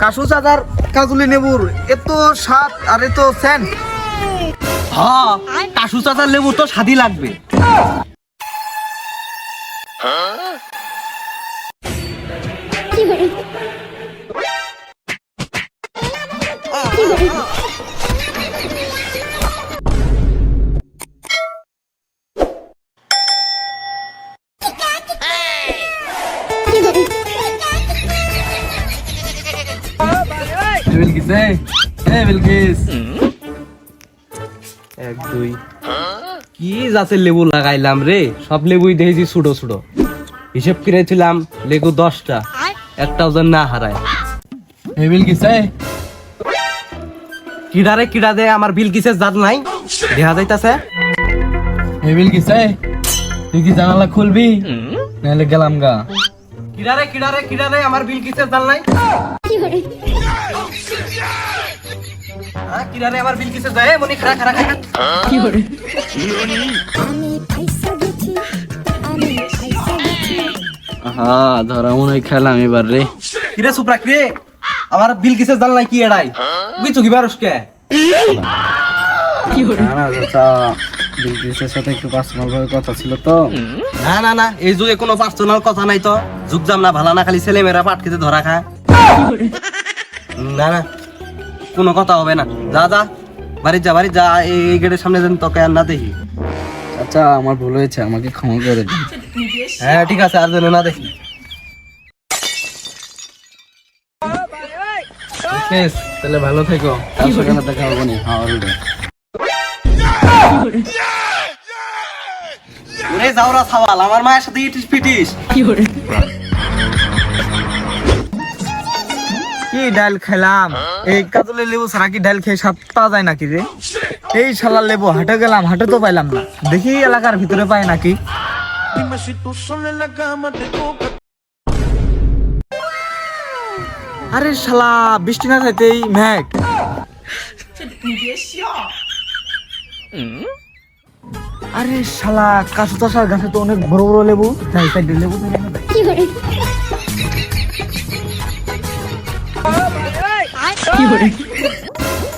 কাশু চাদার কাজুলি নেবুর এত স্বাদ আর এত সেন্ট হ্যাঁ কাশু চাচার লেবু তো স্বাদই লাগবে বিলকিস এ বিলকিস। এক দুই। কি লেবু লাগাইলাম রে? সব লেবুই দেখেছি ছোটো ছোটো হিসেব করেছিলাম লেবু দশটা একটাও যেন না হারায়। এ বিলকিস এ কিডারে কিডা দে আমার বিলকিসের জাত নাই? দেখা যাইতাছে? এ বিলকিস এ তুই কি জানালা খুলবি? নাহলে গেলাম গা। কিডারে কিডারে কিডারে আমার বিলকিসের জাল নাই? হ্যাঁ, কিডারে আমার বিলকিসের যায় মনি খারা খারা খারা হ্যাঁ ধরা মনে হয় খেলাম এবার রে। কিরে সুপ্রা কিরে? আমার বিলকিসের জাল নাই কি এড়াই? বুঝছ কি বারস কে না না বিলকিসের সাথে একটু পার্সোনাল ভাবে কথা ছিল তো। না না না এই যুগে কোনো পার্সোনাল কথা নাই তো। যুগ জাম না ভালা না খালি ছেলে মেয়েরা পাট খেতে ধরা খায়। না না কোনো কথা হবে না। যা যা বাড়ি যা বাড়ি যা এই গেটের সামনে যেন তোকে আর না দেখি। চাচা আমার ভুল হয়েছে আমাকে ক্ষমা করে দিন। হ্যাঁ ঠিক আছে আর যেন না দেখি। বেশ, তাহলে ভালো থেকো। তার সকালে দেখা হব নি? হ্যাঁ যাওরা সাওয়াল আমার মায়ের সাথে ইটিস পিটিস কি ডাল খেলাম? এই কাজুলি লেবু ছাড়া কি ডাল খেয়ে স্বাদ পাওয়া যায় নাকি রে? এই শালার লেবু হাটে গেলাম হাটে তো পাইলাম না। দেখি এলাকার ভিতরে পাই নাকি. আরে শালা বৃষ্টি না থাকতেই ম্যাক আরে শালা কাশু চাষার গাছে তো অনেক বড় বড় লেবু। তাই সাইডে লেবু তাই।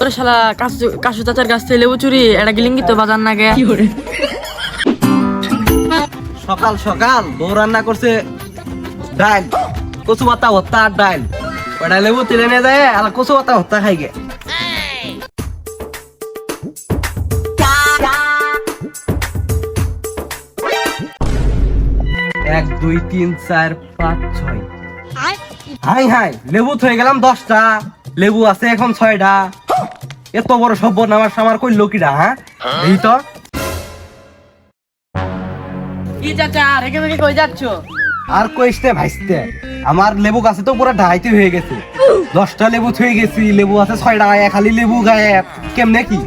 ওরে শালা কাশু কাশু চাচার গাছ থেকে লেবু চুরি এটা গিলিঙ্গি তো বাজার না গে সকাল সকাল বউ রান্না করছে ডাল কচু পাতা হত্যা আর ডাল। ওটা লেবু তেলে নিয়ে যায় আর কচু পাতা হত্যা খাই গে এক দুই তিন চার পাঁচ ছয়। হাই। হাই লেবু থয়ে গেলাম দশটা। লেবু আছে এখন ছয়টা। এত বড় সভ্য নামার সামার কই লোকিরা হ্যাঁ? এই তো। কি চাচা রেগে রেগে কই যাচ্ছ? আর কইস্তে ভাইসতে আমার লেবু গাছে তো পুরো ঢাইতে হয়ে গেছে। দশটা লেবু থয়ে গেছি লেবু আছে ছয়টা খালি লেবু গায়ে। কেমনে কি?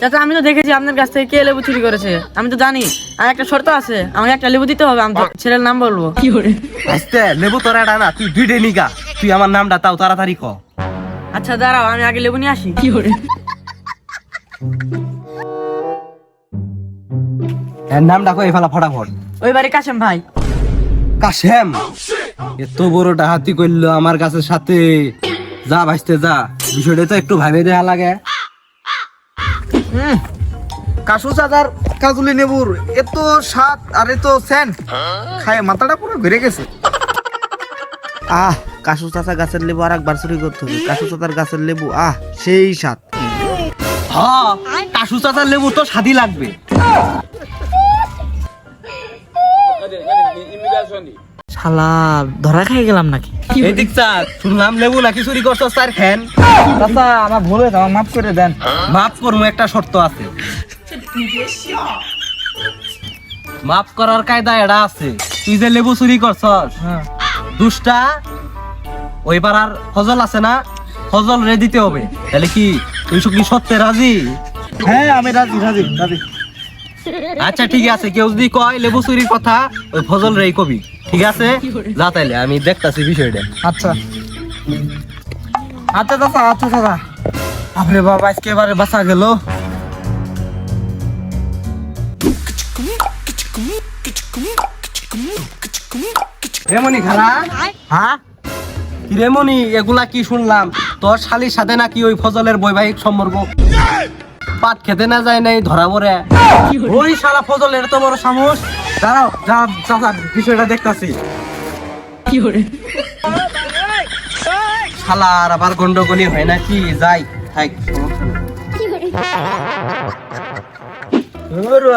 চাচা আমি তো দেখেছি আপনার কাছ থেকে কে লেবু চুরি করেছে। আমি তো জানি। আর একটা শর্ত আছে আমাকে একটা লেবু দিতে হবে আমি তো ছেলের নাম বলব। কি করে? ভাইসতে লেবু তোরা না তুই দুইটে নিগা। তুই আমার নামটা তাও তাড়াতাড়ি ক। আচ্ছা দাঁড়াও আমি আগে লেবু নিয়ে আসি। কি করে? এর নামটা কই ফেলা ফটাফট। ওই বাড়ি কাশেম ভাই। কাশেম? এত বড় ডাহাতি করল আমার কাছে সাথে। যা ভাইসতে যা। বিষয়টা তো একটু ভাবে দেয়া লাগে। হুম কাশু চাদার কাজুলি নেবুর এত স্বাদ আর এত সেন্ট খায় মাথাটা পুরো ঘুরে গেছে। আহ কাশু চাচা গাছের লেবু আর একবার চুরি করতে হবে। কাশু চাচার গাছের লেবু আহ সেই স্বাদ। হ্যাঁ কাশু চাচার লেবু তো স্বাদই লাগবে। শালা ধরা খাই গেলাম নাকি? এই দিক স্যার শুনলাম লেবু নাকি চুরি করছ স্যার চাচা আমার ভুল হয়েছে আমার মাফ করে দেন। মাফ করব একটা শর্ত আছে। মাফ করার কায়দা এটা আছে। তুই যে লেবু চুরি করছস হ্যাঁ। দুষ্টা ওই পাড়ার ফজল আছে না ফজল রে দিতে হবে। তাহলে কি তুই কি সত্যি রাজি? হ্যাঁ আমি রাজি রাজি রাজি। আচ্ছা ঠিক আছে কেউ যদি কয় লেবু চুরির কথা ওই ফজল রেই কবি ঠিক আছে? যা তাইলে আমি দেখতাছি বিষয়টা। আচ্ছা। আচ্ছা চাচা আচ্ছা চাচা। আপরে বাবা আজকে এবারে বাঁচা গেল। রেমনি খারা হ্যাঁ? রেমনি এগুলা কি শুনলাম? তোর শালির সাথে নাকি ওই ফজলের বৈবাহিক সম্পর্ক? পাট খেতে না যায় নাই, ধরা পড়ে। ওই শালা ফজলের এত বড় সাহস। দাঁড়াও, যা চাচা বিষয়টা দেখতাছি। শালা, আর আবার গন্ডগোলি হয় নাকি যাই, থাক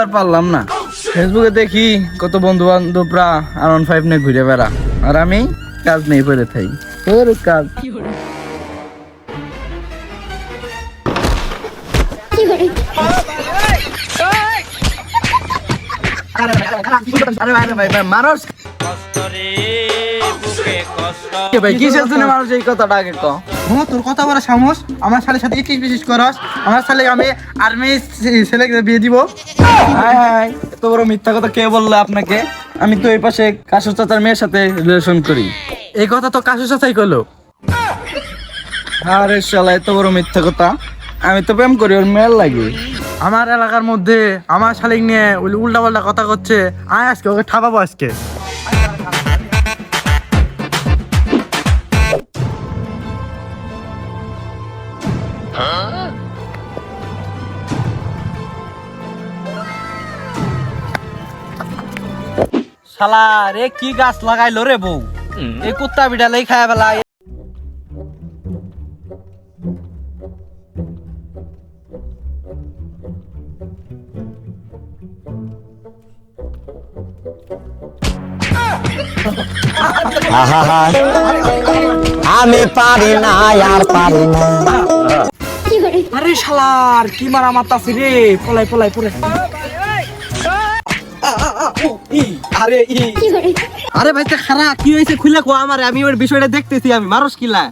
আর পারলাম না। ফেসবুকে দেখি কত বন্ধু বান্ধবরা আর অন ফাইভ নিয়ে ঘুরে বেড়া। আর আমি কাজ নেই পড়ে থাই কাজ। মানুষ ভাই কিসের জন্য মানুষ এই কথাটা আগে ক হ্যাঁ তোর কথা বড় সাহস? আমার ছেলের সাথে ইটিস বিশেষ করস। আমার ছেলে আমি আর্মি ছেলেকে বিয়ে দিব। হাই হাই এত বড় মিথ্যা কথা কে বলল আপনাকে? আমি তো এই পাশে কাশু চাচার মেয়ের সাথে রিলেশন করি। এই কথা তো কাশু সাথেই করল। আরে শালা এত বড় মিথ্যা কথা। আমি তো প্রেম করি ওর মেয়ের লাগে। আমার এলাকার মধ্যে আমার শালিক নিয়ে ওই উল্টা পাল্টা কথা করছে। আয় আজকে ওকে ঠাপাবো আজকে। শালা রে কি গাছ লাগাইলো রে বউ? এই কুত্তা বিড়ালেই খায় বেলা। আমি পারি না, আর পারি না। আরে শালার, কি মারা মারতাছি রে? পলাই পলাই পলাই আরে আরে ভাই খারাপ কি হয়েছে খুলে কো আমারে? আমি ওর বিষয়টা দেখতেছি, আমি মানুষ কিলা।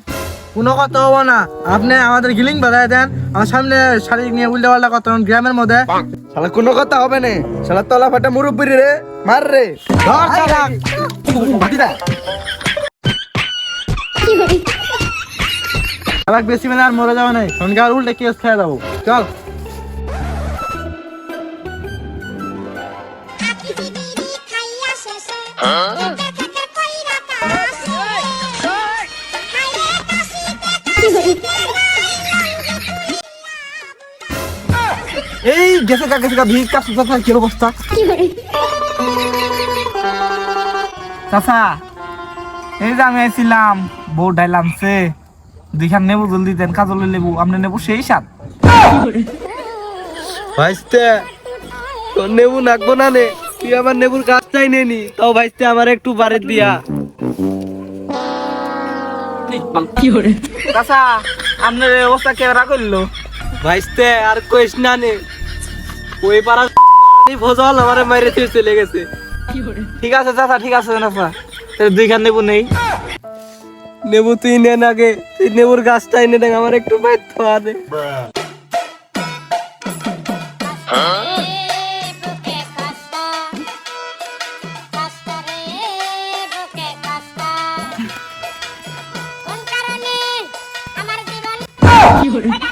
কোনো কথা হব না। আপনি আমাদের গিলিং বাজায় দেন, আমার সামনে শাড়ি নিয়ে উল্টা পাল্টা কথা গ্রামের মধ্যে। শালা, কোনো কথা হবে না। শালা তলা ফাটা মুরব্বি রে, মার রে। শালাক বেশি মানে আর মরে যাবে না সঙ্গে আর উল্টে কেস খেয়ে যাব চল। এই গেছে গা গেছে গা, ভিড় কাছে চাচা কি অবস্থা? চাচা এই যে আমি আইছিলাম বউ ডাইলাম সে। দুইখান নেবু জলদি দেন কাজলে লেবু আপনি নেবু সেই সাত ভাইস্তে তোর নেবু নাকবো না নে তুই আমার নেবুর গাছটাই নেনি তাও ভাইস্তে আমার একটু বাড়ি দিয়া। চাচা আপনার এই অবস্থা করল? ভাইস্তে আর কইস না নে ওই পাড়া ভোজল আমারে মাইরে চলে গেছে। ঠিক আছে চাচা ঠিক আছে চাচা তাহলে দুইখান নেবু নেই। নেবু তুই নেন আগে। তুই নেবুর গাছটাই নে দেখ আমার একটু বাইর থোয়া দে। কোন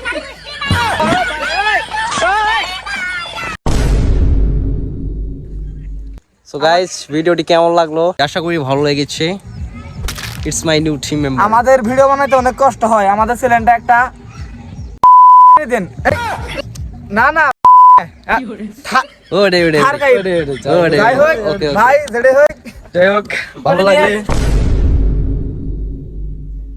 সো গাইস ভিডিওটি কেমন লাগল আশা করি ভালো লেগেছে it's my new team member আমাদের ভিডিও বানাতে অনেক কষ্ট হয় আমাদের চ্যানেলটা একটা দেন না না ওরে ওরে। ওরে ওরে ওরে ভাই হোক ভালো লাগলে